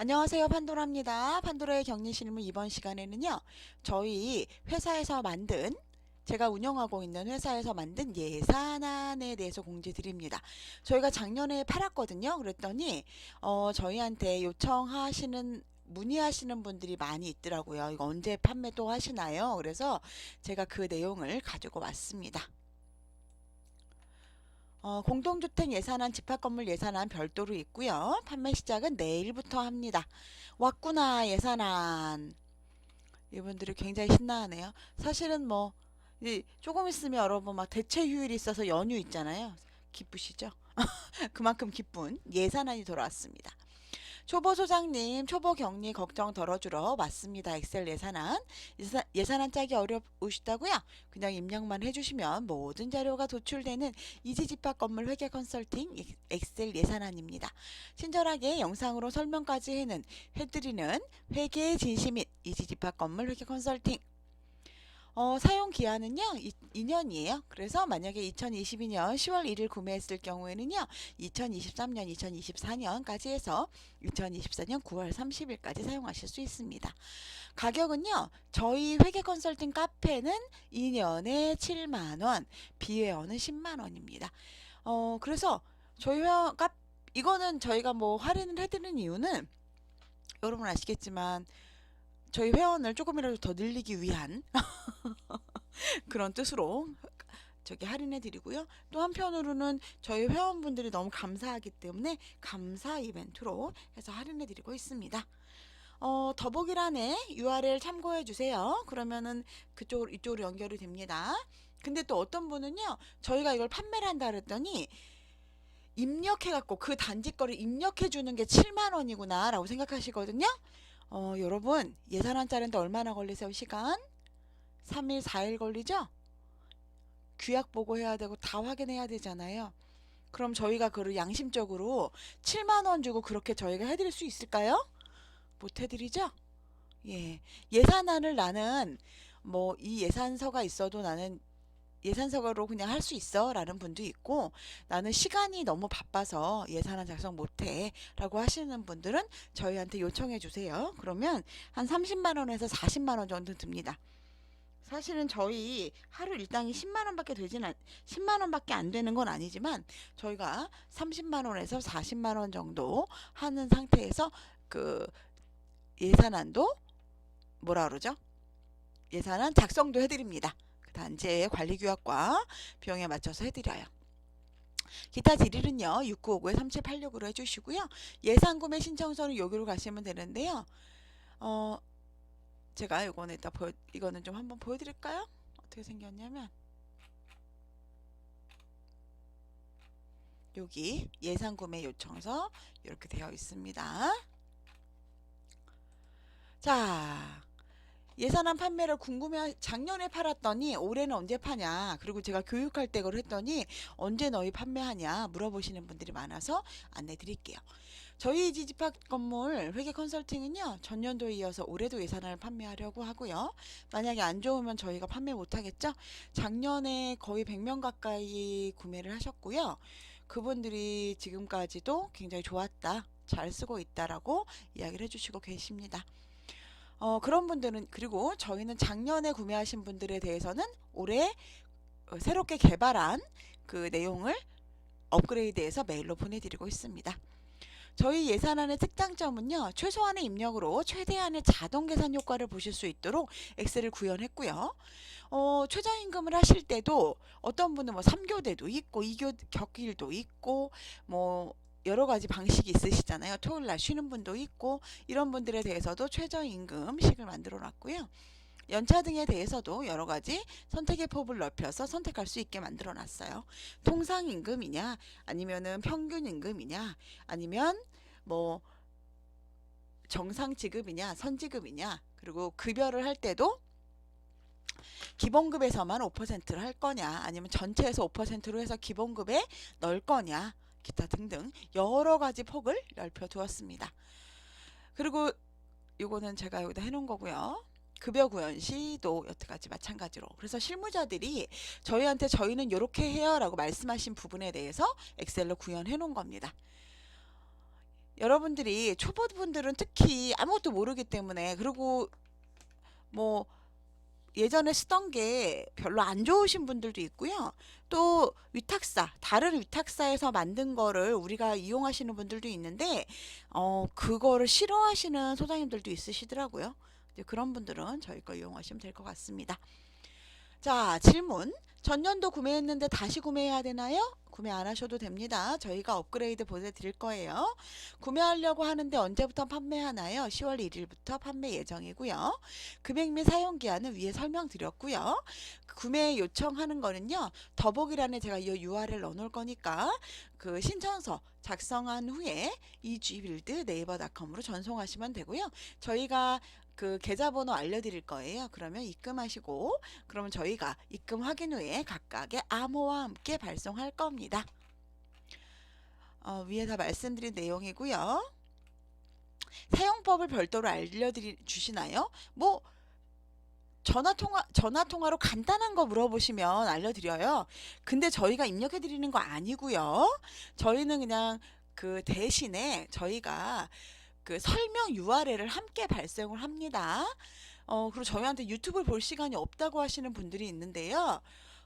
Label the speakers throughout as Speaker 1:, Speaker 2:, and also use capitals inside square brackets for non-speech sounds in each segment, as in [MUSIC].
Speaker 1: 안녕하세요. 판도라입니다. 판도라의 격리실무 이번 시간에는요. 저희 회사에서 만든 제가 운영하고 있는 회사에서 만든 예산안에 대해서 공지 드립니다. 저희가 작년에 팔았거든요. 그랬더니 어, 저희한테 요청하시는 문의하시는 분들이 많이 있더라고요. 이거 언제 판매 또 하시나요? 그래서 제가 그 내용을 가지고 왔습니다. 어, 공동주택 예산안, 집합건물 예산안 별도로 있고요. 판매 시작은 내일부터 합니다. 왔구나 예산안. 이분들이 굉장히 신나하네요. 사실은 뭐 이, 조금 있으면 여러분 막 대체 휴일이 있어서 연휴 있잖아요. 기쁘시죠? [LAUGHS] 그만큼 기쁜 예산안이 돌아왔습니다. 초보 소장님, 초보 격리 걱정 덜어주러 왔습니다. 엑셀 예산안. 예산, 예산안 짜기 어려우시다고요? 그냥 입력만 해주시면 모든 자료가 도출되는 이지집합 건물 회계 컨설팅 엑셀 예산안입니다. 친절하게 영상으로 설명까지 해는 해드리는 회계 진시 및 이지집합 건물 회계 컨설팅 어, 사용 기한은요, 2, 년이에요 그래서 만약에 2022년 10월 1일 구매했을 경우에는요, 2023년, 2024년까지 해서 2024년 9월 30일까지 사용하실 수 있습니다. 가격은요, 저희 회계 컨설팅 카페는 2년에 7만원, 비회원은 10만원입니다. 어, 그래서 저희 회원 카 이거는 저희가 뭐 할인을 해드리는 이유는 여러분 아시겠지만 저희 회원을 조금이라도 더 늘리기 위한 [LAUGHS] 그런 뜻으로 저기 할인해 드리고요. 또 한편으로는 저희 회원분들이 너무 감사하기 때문에 감사 이벤트로 해서 할인해 드리고 있습니다. 어, 더보기란에 URL 참고해 주세요. 그러면은 그쪽 이쪽으로 연결이 됩니다. 근데 또 어떤 분은요. 저희가 이걸 판매를 한다 그랬더니 입력해 갖고 그 단지 거를 입력해 주는 게 7만 원이구나라고 생각하시거든요. 어, 여러분 예산안 짜는데 얼마나 걸리세요? 시간? 3일, 4일 걸리죠? 규약 보고해야 되고 다 확인해야 되잖아요. 그럼 저희가 그를 양심적으로 7만 원 주고 그렇게 저희가 해드릴 수 있을까요? 못 해드리죠? 예. 예산안을 나는 뭐 이 예산서가 있어도 나는 예산서로 그냥 할 수 있어 라는 분도 있고 나는 시간이 너무 바빠서 예산안 작성 못해 라고 하시는 분들은 저희한테 요청해 주세요. 그러면 한 30만 원에서 40만 원 정도 듭니다. 사실은 저희 하루 일당이 10만 원밖에 되진 않, 10만 원밖에 안 되는 건 아니지만 저희가 30만 원에서 40만 원 정도 하는 상태에서 그 예산안도 뭐라 그러죠? 예산안 작성도 해 드립니다. 그 단지의 관리 규약과 비용에 맞춰서 해드려요. 기타 질의는요 6959에 3786으로 해주시고요. 예산 구매 신청서는 여기로 가시면 되는데요. 어 제가 이거는 이따 보여 이거는 좀 한번 보여드릴까요? 어떻게 생겼냐면. 여기 예산 구매 요청서 이렇게 되어 있습니다. 자 예산안 판매를 궁금해 작년에 팔았더니 올해는 언제 파냐. 그리고 제가 교육할 때 그걸 했더니 언제 너희 판매하냐 물어보시는 분들이 많아서 안내 드릴게요. 저희 지집합 건물 회계 컨설팅은요 전년도에 이어서 올해도 예산안을 판매하려고 하고요. 만약에 안 좋으면 저희가 판매 못하겠죠? 작년에 거의 100명 가까이 구매를 하셨고요. 그분들이 지금까지도 굉장히 좋았다 잘 쓰고 있다라고 이야기를 해주시고 계십니다 어, 그런 분들은 그리고 저희는 작년에 구매하신 분들에 대해서는 올해 어, 새롭게 개발한 그 내용을 업그레이드해서 메일로 보내드리고 있습니다. 저희 예산안의 특장점은요. 최소한의 입력으로 최대한의 자동 계산 효과를 보실 수 있도록 엑셀을 구현했고요. 어, 최저임금을 하실 때도 어떤 분은 뭐 3교대도 있고 2교 격일도 있고 뭐 여러 가지 방식이 있으시잖아요. 토요일 날 쉬는 분도 있고 이런 분들에 대해서도 최저임금식을 만들어 놨고요. 연차 등에 대해서도 여러 가지 선택의 폭을 넓혀서 선택할 수 있게 만들어 놨어요. 통상 임금이냐 아니면은 평균 임금이냐 아니면 뭐 정상 지급이냐 선지급이냐 그리고 급여를 할 때도 기본급에서만 5%를 할 거냐 아니면 전체에서 5%로 해서 기본급에 넣을 거냐 기타 등등 여러 가지 폭을 넓혀 두었습니다. 그리고 요거는 제가 여기다 해놓은 거고요. 급여 구현 시도 여태까지 마찬가지로 그래서 실무자들이 저희한테 저희는 이렇게 해요 라고 말씀하신 부분에 대해서 엑셀로 구현해 놓은 겁니다. 여러분들이 초보분들은 특히 아무것도 모르기 때문에 그리고 뭐 예전에 쓰던 게 별로 안 좋으신 분들도 있고요. 또 위탁사, 다른 위탁사에서 만든 거를 우리가 이용하시는 분들도 있는데, 어, 그거를 싫어하시는 소장님들도 있으시더라고요. 그런 분들은 저희 거 이용하시면 될 것 같습니다. 자, 질문. 전년도 구매했는데 다시 구매해야 되나요? 구매 안 하셔도 됩니다. 저희가 업그레이드 보내드릴 거예요. 구매하려고 하는데 언제부터 판매하나요? 10월 1일부터 판매 예정이고요. 금액 및 사용 기한은 위에 설명드렸고요. 구매 요청하는 거는요. 더보기란에 제가 이 URL 넣어놓을 거니까 그 신청서 작성한 후에 이G빌드 네이버닷컴으로 전송하시면 되고요. 저희가 그 계좌번호 알려드릴 거예요. 그러면 입금하시고 그러면 저희가 입금 확인 후에 각각의 암호와 함께 발송할 겁니다. 어, 위에 다 말씀드린 내용이고요. 사용법을 별도로 알려드리 주시나요? 뭐 전화 통화 전화 통화로 간단한 거 물어보시면 알려드려요. 근데 저희가 입력해 드리는 거 아니고요. 저희는 그냥 그 대신에 저희가 그 설명 URL을 함께 발송을 합니다. 어, 그리고 저희한테 유튜브를 볼 시간이 없다고 하시는 분들이 있는데요.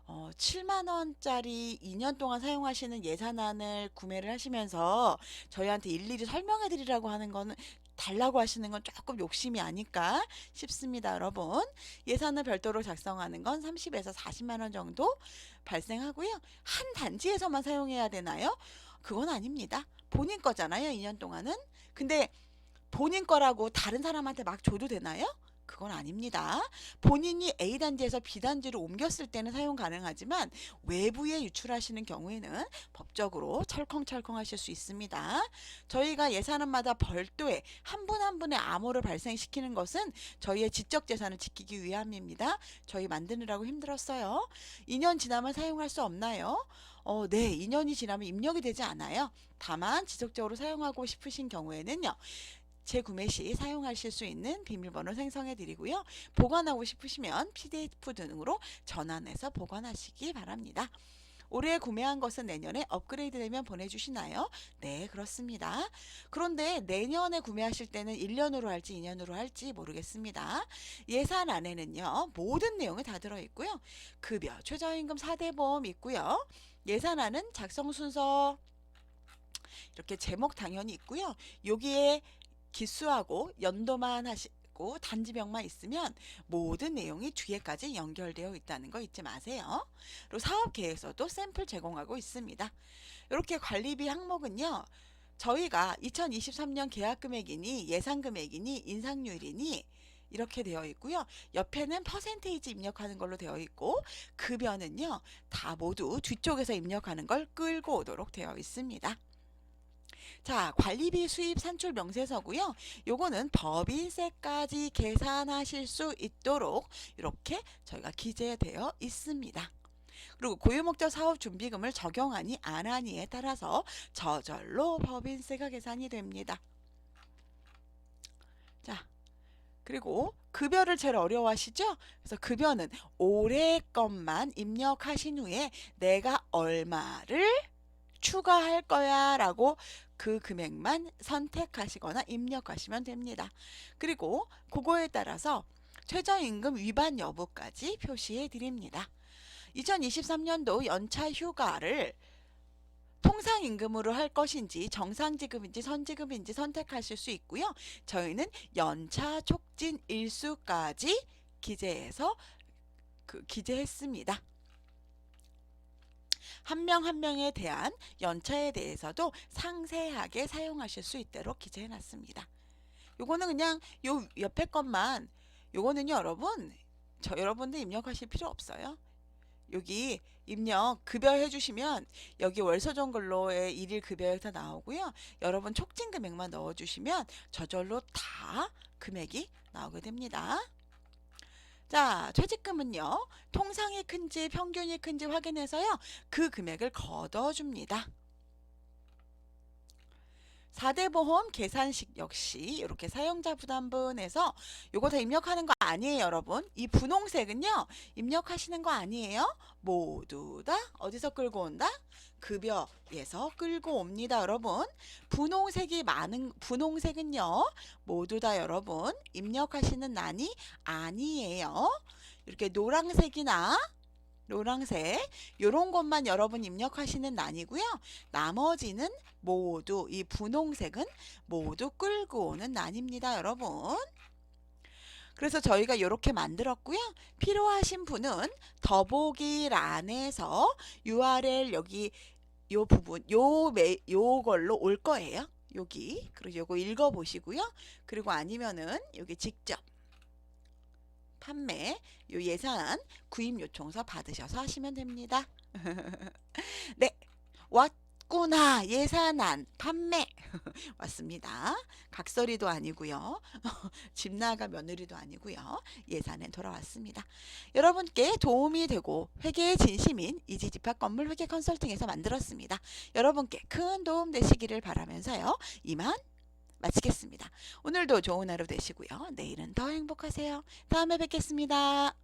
Speaker 1: 어, 7만 원짜리 2년 동안 사용하시는 예산안을 구매를 하시면서 저희한테 일일이 설명해 드리라고 하는 거는 달라고 하시는 건 조금 욕심이 아닐까 싶습니다, 여러분. 예산을 별도로 작성하는 건 30에서 40만 원 정도 발생하고요. 한 단지에서만 사용해야 되나요? 그건 아닙니다. 본인 거잖아요, 2년 동안은. 근데 본인 거라고 다른 사람한테 막 줘도 되나요? 그건 아닙니다. 본인이 A 단지에서 B 단지로 옮겼을 때는 사용 가능하지만 외부에 유출하시는 경우에는 법적으로 철컹철컹 하실 수 있습니다. 저희가 예산안마다 별도의 한 분 한 분의 암호를 발생시키는 것은 저희의 지적 재산을 지키기 위함입니다. 저희 만드느라고 힘들었어요. 2년 지나면 사용할 수 없나요? 어, 네, 2년이 지나면 입력이 되지 않아요. 다만 지속적으로 사용하고 싶으신 경우에는요. 재구매 시 사용하실 수 있는 비밀번호 생성해 드리고요. 보관하고 싶으시면 PDF 등으로 전환해서 보관하시기 바랍니다. 올해 구매한 것은 내년에 업그레이드 되면 보내주시나요? 네, 그렇습니다. 그런데 내년에 구매하실 때는 1년으로 할지 2년으로 할지 모르겠습니다. 예산 안에는요, 모든 내용이 다 들어있고요. 급여, 최저임금 4대 보험 있고요. 예산안은 작성 순서, 이렇게 제목 당연히 있고요. 여기에 기수하고 연도만 하시고 단지명만 있으면 모든 내용이 뒤에까지 연결되어 있다는 거 잊지 마세요. 그리고 사업 계획서도 샘플 제공하고 있습니다. 이렇게 관리비 항목은요. 저희가 2023년 계약 금액이니 예상 금액이니 인상률이니 이렇게 되어 있고요. 옆에는 퍼센테이지 입력하는 걸로 되어 있고 급여는요. 다 모두 뒤쪽에서 입력하는 걸 끌고 오도록 되어 있습니다. 자, 관리비 수입 산출 명세서고요. 요거는 법인세까지 계산하실 수 있도록 이렇게 저희가 기재되어 있습니다. 그리고 고유목적 사업 준비금을 적용하니 안 하니에 따라서 저절로 법인세가 계산이 됩니다. 자, 그리고 급여를 제일 어려워하시죠? 그래서 급여는 올해 것만 입력하신 후에 내가 얼마를 추가할 거야 라고 그 금액만 선택하시거나 입력하시면 됩니다. 그리고 그거에 따라서 최저임금 위반 여부까지 표시해 드립니다. 2023년도 연차 휴가를 통상임금으로 할 것인지 정상지급인지 선지급인지 선택하실 수 있고요. 저희는 연차 촉진 일수까지 기재해서 그 기재했습니다. 한 명 한 명에 대한 연차에 대해서도 상세하게 사용하실 수 있도록 기재해 놨습니다. 요거는 그냥 요 옆에 것만 요거는요 여러분 저 여러분들 입력하실 필요 없어요. 여기 입력 급여 해 주시면 여기 월소정근로의 일일 급여액 다 나오고요. 여러분 촉진 금액만 넣어 주시면 저절로 다 금액이 나오게 됩니다. 자, 퇴직금은요. 통상이 큰지 평균이 큰지 확인해서요. 그 금액을 걷어 줍니다. 4대 보험 계산식 역시 이렇게 사용자 부담분에서 요거 다 입력하는 거 아니에요, 여러분. 이 분홍색은요. 입력하시는 거 아니에요. 모두 다 어디서 끌고 온다? 급여에서 끌고 옵니다, 여러분. 분홍색이 많은 분홍색은요. 모두 다 여러분 입력하시는 난이 아니에요. 이렇게 노란색이나 노란색 요런 것만 여러분 입력하시는 난이고요. 나머지는 모두 이 분홍색은 모두 끌고 오는 난입니다, 여러분. 그래서 저희가 이렇게 만들었고요. 필요하신 분은 더보기란에서 URL 여기 요 부분 요 매, 요걸로 올 거예요. 여기 그리고 요거 읽어 보시고요. 그리고 아니면은 여기 직접 판매 요 예산 구입 요청서 받으셔서 하시면 됩니다. [LAUGHS] 네. 왔구나. 예산안 판매 [LAUGHS] 왔습니다. 각설이도 아니고요. [LAUGHS] 집 나가 며느리도 아니고요. 예산엔 돌아왔습니다. 여러분께 도움이 되고 회계의 진심인 이지 집합 건물 회계 컨설팅에서 만들었습니다. 여러분께 큰 도움 되시기를 바라면서요. 이만 마치겠습니다. 오늘도 좋은 하루 되시고요. 내일은 더 행복하세요. 다음에 뵙겠습니다.